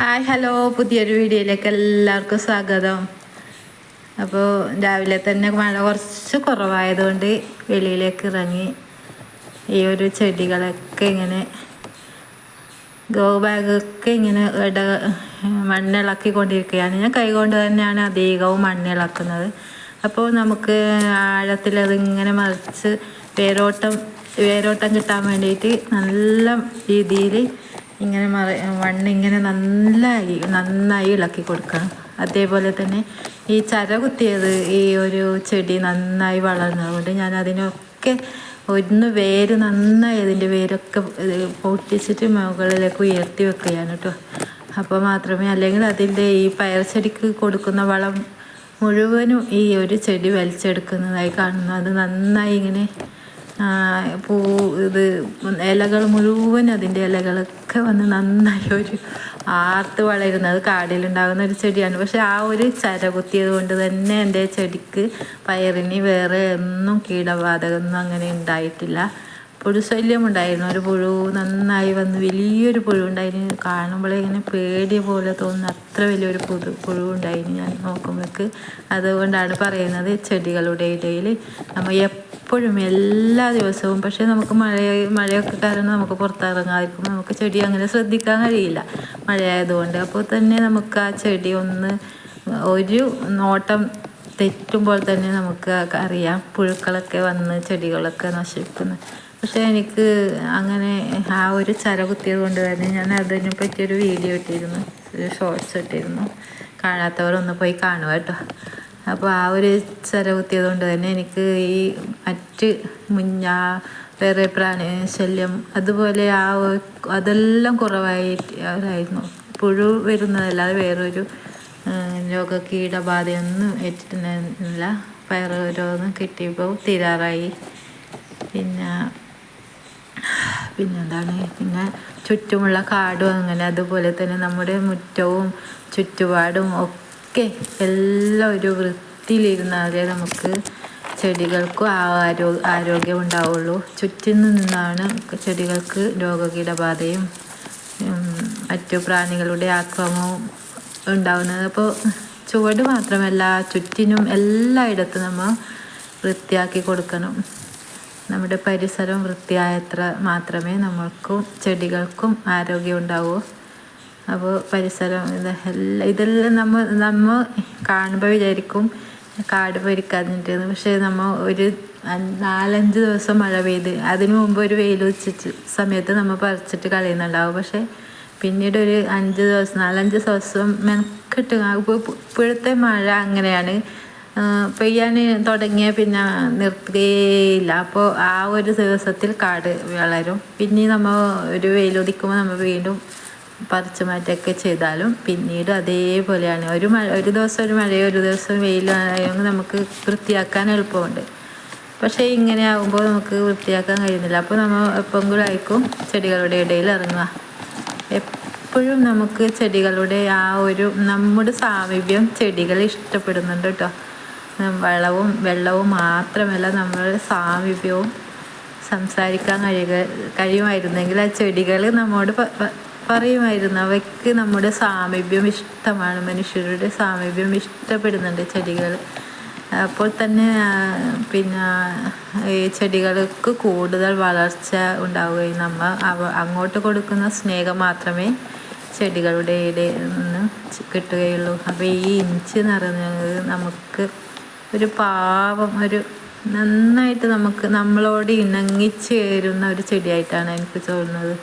Hi hello പുതിയൊരു വീഡിയോയിലേക്ക് എല്ലാവർക്കും സ്വാഗതം. അപ്പോൾ രാവിലെ തന്നെ മഴ കുറച്ച് കുറവായതുകൊണ്ട് വെളിയിലേക്ക് ഇറങ്ങി ഈ ഒരു ചെടികളൊക്കെ ഇങ്ങനെ ഗോ ബാഗൊക്കെ ഇങ്ങനെ ഇട മണ്ണിളക്കി കൊണ്ടിരിക്കുകയാണ്. ഞാൻ കൈകൊണ്ട് തന്നെയാണ് അധികവും മണ്ണിളക്കുന്നത്. അപ്പോൾ നമുക്ക് ആഴത്തിൽ അതിങ്ങനെ മറിച്ച് വേരോട്ടം വേരോട്ടം കിട്ടാൻ വേണ്ടിയിട്ട് നല്ല രീതിയിൽ ഇങ്ങനെ മറി മണ്ണിങ്ങനെ നന്നായി നന്നായി ഇളക്കി കൊടുക്കണം. അതേപോലെ തന്നെ ഈ ചര കുത്തിയത് ഈ ഒരു ചെടി നന്നായി വളർന്നതുകൊണ്ട് ഞാൻ അതിനൊക്കെ ഒന്ന് വേര് നന്നായി അതിന്റെ വേരൊക്കെ പൊട്ടിച്ചിട്ട് മുകളിലേക്ക് ഉയർത്തി വെക്കുകയാണ് കേട്ടോ അപ്പോൾ മാത്രമേ അല്ലെങ്കിൽ അതിന്റെ ഈ പയർ ചെടിക്ക് കൊടുക്കുന്ന വളം മുഴുവനും ഈ ഒരു ചെടി വലിച്ചെടുക്കുന്നതായി കാണുന്നു. അത് നന്നായി ഇങ്ങനെ പൂ ഇത് ഇലകൾ മുഴുവൻ അതിന്റെ ഇലകളൊക്കെ വന്ന് നന്നായി ഒരു ആർത്ത് വളരുന്നത് കാടിലുണ്ടാകുന്ന ഒരു ചെടിയാണ്. പക്ഷെ ആ ഒരു ചര കുത്തിയത് കൊണ്ട് തന്നെ എന്റെ ചെടിക്ക് പയറിന് വേറെ ഒന്നും കീടബാധകമൊന്നും അങ്ങനെ ഉണ്ടായിട്ടില്ല. പുഴു ശല്യം ഉണ്ടായിരുന്നു ഒരു പുഴു നന്നായി വന്ന് വലിയൊരു പുഴു ഉണ്ടായിരുന്നു കാണുമ്പോഴേ ഇങ്ങനെ പേടിയ പോലെ തോന്നുന്ന. അത്ര വലിയൊരു പുതു പുഴു ഉണ്ടായിരുന്നു ഞാൻ നോക്കുമ്പോഴേക്ക് അതുകൊണ്ടാണ് പറയുന്നത് ചെടികളുടെ ഇടയിൽ നമ്മൾ എപ്പോഴും എല്ലാ ദിവസവും പക്ഷേ നമുക്ക് മഴ മഴയൊക്കെ കാരണം നമുക്ക് പുറത്തിറങ്ങാതിരിക്കും നമുക്ക് ചെടി അങ്ങനെ ശ്രദ്ധിക്കാൻ കഴിയില്ല. മഴയായതുകൊണ്ട്. അപ്പോൾ തന്നെ നമുക്ക് ആ ചെടി ഒന്ന് ഒരു നോട്ടം തെറ്റുമ്പോൾ തന്നെ നമുക്ക് അറിയാം. പുഴുക്കളൊക്കെ വന്ന് ചെടികളൊക്കെ നശിക്കുന്നു പക്ഷേ എനിക്ക് അങ്ങനെ ആ ഒരു ചര കുത്തിയത് കൊണ്ട് തന്നെ ഞാൻ അതിനെ പറ്റിയൊരു വീഡിയോ ഇട്ടിരുന്നു. ഷോർട്സ് ഇട്ടിരുന്നു. കാണാത്തവരൊന്ന് പോയി കാണുക കേട്ടോ. അപ്പോൾ ആ ഒരു ചര കുത്തിയത് കൊണ്ട് തന്നെ എനിക്ക് ഈ മറ്റ് മുഞ്ഞ വേറെ പ്രാണി ശല്യം അതുപോലെ ആ അതെല്ലാം കുറവായിട്ടായിരുന്നു പുഴു വരുന്നതല്ലാതെ വേറൊരു രോഗ കീടബാധയൊന്നും ഏറ്റിട്ടുണ്ടായിരുന്നില്ല. പയർ രോഗം കിട്ടിയപ്പോൾ തീരാറായി. പിന്നെ പിന്നെന്താണ്? പിന്നെ ചുറ്റുമുള്ള കാടും അങ്ങനെ അതുപോലെ തന്നെ നമ്മുടെ മുറ്റവും ചുറ്റുപാടും ഒക്കെ എല്ലാം ഒരു വൃത്തിയിലിരുന്നാലേ നമുക്ക് ചെടികൾക്കും ആരോ ആരോഗ്യം ഉണ്ടാവുള്ളൂ ചുറ്റിൽ നിന്നാണ് ചെടികൾക്ക് രോഗകീടബാധയും മറ്റു പ്രാണികളുടെ ആക്രമവും ഉണ്ടാവുന്നത്. അപ്പോൾ ചുവട് മാത്രമല്ല ചുറ്റിനും എല്ലായിടത്തും നമ്മൾ വൃത്തിയാക്കി കൊടുക്കണം. നമ്മുടെ പരിസരം വൃത്തിയായത്ര മാത്രമേ നമ്മൾക്കും ചെടികൾക്കും ആരോഗ്യം ഉണ്ടാവൂ. അപ്പോൾ പരിസരം ഇതെല്ലാം ഇതെല്ലാം നമ്മൾ നമ്മൾ കാണുമ്പോൾ വിചാരിക്കും കാട് പൊരിക്കാതിട്ട് പക്ഷേ നമ്മൾ ഒരു നാലഞ്ച് ദിവസം മഴ പെയ്ത് അതിനു മുമ്പ് ഒരു വെയിൽ ഉച്ചിട്ട് സമയത്ത് നമ്മൾ പറിച്ചിട്ട് കളയുന്നുണ്ടാവും. പക്ഷേ പിന്നീട് ഒരു അഞ്ച് ദിവസം നാലഞ്ച് ദിവസം മെനക്കെട്ട് ഇപ്പോഴത്തെ മഴ അങ്ങനെയാണ്. പെയ്യാൻ തുടങ്ങിയ പിന്നെ നിർത്തുകയില്ല അപ്പോൾ ആ ഒരു ദിവസത്തിൽ കാട് വളരും. പിന്നെ നമ്മൾ ഒരു വെയിലൊതിക്കുമ്പോൾ നമ്മൾ വീണ്ടും പറിച്ചു മാറ്റൊക്കെ ചെയ്താലും പിന്നീട് അതേപോലെയാണ്. ഒരു മഴ ഒരു ദിവസം ഒരു മഴയോ ഒരു ദിവസം വെയിലായെങ്കിൽ നമുക്ക് വൃത്തിയാക്കാൻ എളുപ്പമുണ്ട്. പക്ഷേ ഇങ്ങനെ ആകുമ്പോൾ നമുക്ക് വൃത്തിയാക്കാൻ കഴിയുന്നില്ല. അപ്പോൾ നമ്മൾ എപ്പോഴും ആയിരിക്കും ചെടികളുടെ ഇടയിൽ ഇറങ്ങുക. എപ്പോഴും നമുക്ക് ചെടികളുടെ ആ ഒരു നമ്മുടെ സാമീപ്യം ചെടികൾ ഇഷ്ടപ്പെടുന്നുണ്ട് കേട്ടോ. വളവും വെള്ളവും മാത്രമല്ല നമ്മൾ സാമീപ്യവും സംസാരിക്കാൻ കഴിയുക കഴിയുമായിരുന്നെങ്കിൽ ആ ചെടികൾ നമ്മോട് പറയുമായിരുന്നു. അവയ്ക്ക് നമ്മുടെ സാമീപ്യം ഇഷ്ടമാണ്. മനുഷ്യരുടെ സാമീപ്യം ഇഷ്ടപ്പെടുന്നുണ്ട് ചെടികൾ. അപ്പോൾ തന്നെ പിന്നെ ഈ ചെടികൾക്ക് കൂടുതൽ വളർച്ച ഉണ്ടാവുകയും നമ്മൾ അവ അങ്ങോട്ട് കൊടുക്കുന്ന സ്നേഹം മാത്രമേ ചെടികളുടെ ഇടയിൽ നിന്ന് കിട്ടുകയുള്ളൂ. അപ്പോൾ ഈ ഇഞ്ചി എന്ന് പറയുന്നത് നമുക്ക് ഒരു പാവം ഒരു നന്നായിട്ട് നമുക്ക് നമ്മളോട് ഇണങ്ങിച്ചേരുന്ന ഒരു ചെടിയായിട്ടാണ് എനിക്ക് തോന്നുന്നത്.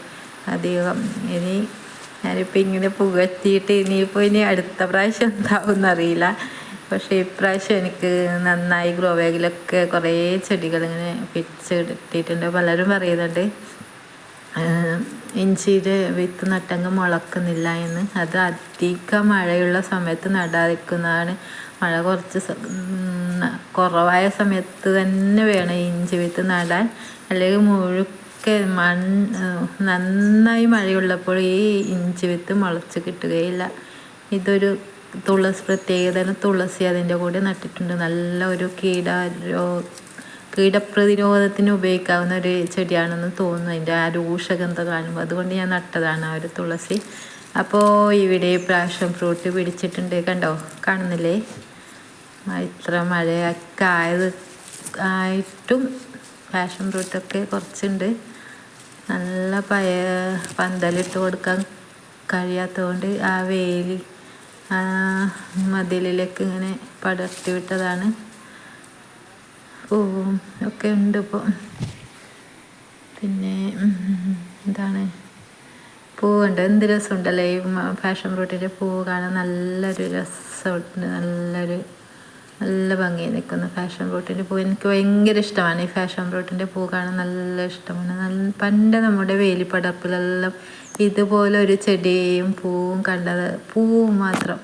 അധികം ഇനി ഞാനിപ്പോൾ ഇങ്ങനെ പുകത്തിയിട്ട് ഇനിയിപ്പോൾ ഇനി അടുത്ത പ്രാവശ്യം എന്താവും എന്നറിയില്ല പക്ഷേ ഇപ്രാവശ്യം എനിക്ക് നന്നായി ഗ്രോ ബാഗിലൊക്കെ കുറേ ചെടികൾ ഇങ്ങനെ കിട്ടിയിട്ടുണ്ട്. പലരും പറയുന്നുണ്ട് ഇഞ്ചിയുടെ വിത്ത് നട്ടങ്ങ് മുളക്കുന്നില്ല എന്ന്. അത് അധികം മഴയുള്ള സമയത്ത് നടാതിരിക്കുന്നതാണ്. മഴ കുറച്ച് കുറവായ സമയത്ത് തന്നെ വേണം ഇഞ്ചി വിത്ത് നടാൻ. അല്ലെങ്കിൽ മുഴുക്കെ മൺ നന്നായി മഴയുള്ളപ്പോൾ ഈ ഇഞ്ചി വിത്ത് മുളച്ച് കിട്ടുകയില്ല. ഇതൊരു തുളസി പ്രത്യേകത തുളസി അതിന്റെ കൂടെ നട്ടിട്ടുണ്ട്. നല്ല ഒരു കീട കീടപ്രതിരോധത്തിന് ഉപയോഗിക്കാവുന്ന ഒരു ചെടിയാണെന്ന് തോന്നുന്നു. അതിന്റെ ആ രൂഷഗന്ധ കാണുമ്പോൾ. അതുകൊണ്ട് ഞാൻ നട്ടതാണ് ആ ഒരു തുളസി. അപ്പോൾ ഇവിടെ പ്രാവശ്യം ഫ്രൂട്ട് പിടിച്ചിട്ടുണ്ട് കണ്ടോ? കാണുന്നില്ലേ? ഇത്ര മഴയൊക്കെ ആയത് ആയിട്ടും പാഷൻ ഫ്രൂട്ടൊക്കെ കുറച്ചുണ്ട്. നല്ല പയ പന്തലിട്ട് കൊടുക്കാൻ കഴിയാത്തതുകൊണ്ട് ആ വെയിൽ മതിലിലേക്ക് ഇങ്ങനെ പടർത്തി വിട്ടതാണ്. പൂവും. ഒക്കെ ഉണ്ട് ഇപ്പോൾ പിന്നെ എന്താണ്? പൂവുണ്ട്. എന്ത് രസമുണ്ടല്ലേ? ഈ ഫാഷൻ ഫ്രൂട്ടിന്റെ പൂവ് കാണാൻ നല്ലൊരു രസമുണ്ട്. നല്ലൊരു നല്ല ഭംഗി നിൽക്കുന്നു ഫാഷൻ ഫ്രൂട്ടിന്റെ പൂ എനിക്ക് ഭയങ്കര ഇഷ്ടമാണ് ഈ ഫാഷൻ ഫ്രൂട്ടിന്റെ പൂ കാണാൻ നല്ല ഇഷ്ടമാണ്. നല്ല പണ്ട് നമ്മുടെ വേലിപ്പടപ്പിലെല്ലാം ഇതുപോലെ ഒരു ചെടിയും പൂവും കണ്ടത് പൂവും മാത്രം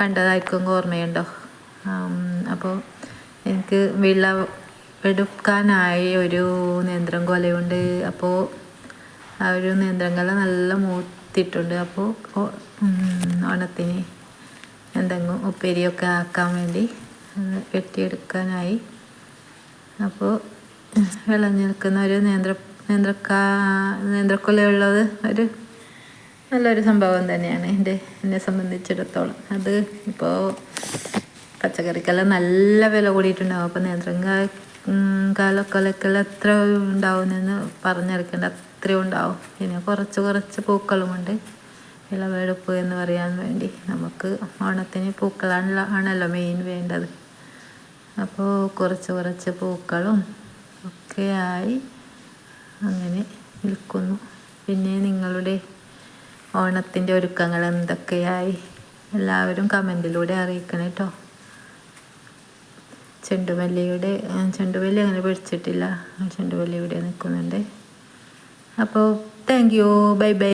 കണ്ടതായിരിക്കും ഓർമ്മയുണ്ടോ? അപ്പോൾ എനിക്ക് വിളവെടുക്കാനായി ഒരു നേന്ത്രം കൊലയുണ്ട്. അപ്പോൾ ആ ഒരു നിയന്ത്രം കൊല നല്ല മൂത്തിട്ടുണ്ട്. അപ്പോൾ ഓണത്തിന് എന്തെങ്കിലും ഉപ്പേരിയൊക്കെ ആക്കാൻ വേണ്ടി വെട്ടിയെടുക്കാനായി. അപ്പോൾ വിളഞ്ഞു നിൽക്കുന്ന ഒരു നേന്ത്ര നേന്ത്രക്കാ നേന്ത്രക്കൊലയുള്ളത് ഒരു നല്ലൊരു സംഭവം തന്നെയാണ്. എന്റെ എന്നെ സംബന്ധിച്ചിടത്തോളം. അത് ഇപ്പോൾ പച്ചക്കറിക്കെല്ലാം നല്ല വില കൂടിയിട്ടുണ്ടാവും. അപ്പോൾ നേന്ത്രങ്കായ കാലക്കൊലക്കെല്ലാം എത്ര ഉണ്ടാവുമെന്ന് പറഞ്ഞെടുക്കേണ്ട അത്രയും ഉണ്ടാവും. പിന്നെ കുറച്ച് കുറച്ച് പൂക്കളുമുണ്ട്. വിളവെടുപ്പ് എന്ന് പറയാൻ വേണ്ടി നമുക്ക് ഓണത്തിന് പൂക്കളാണല്ലോ ആണല്ലോ മെയിൻ വേണ്ടത്. അപ്പോൾ കുറച്ച് കുറച്ച് പൂക്കളും ഒക്കെയായി അങ്ങനെ നിൽക്കുന്നു പിന്നെ നിങ്ങളുടെ ഓണത്തിന്റെ ഒരുക്കങ്ങൾ എന്തൊക്കെയായി? എല്ലാവരും കമന്റിലൂടെ അറിയിക്കണം കേട്ടോ ചെണ്ടുമല്ലിയുടെ ചെണ്ടുമല്ലി അങ്ങനെ പിടിച്ചിട്ടില്ല. ചെണ്ടുമല്ലി ഇവിടെ നിൽക്കുന്നുണ്ട് അപ്പോൾ താങ്ക് യു ബൈ ബൈ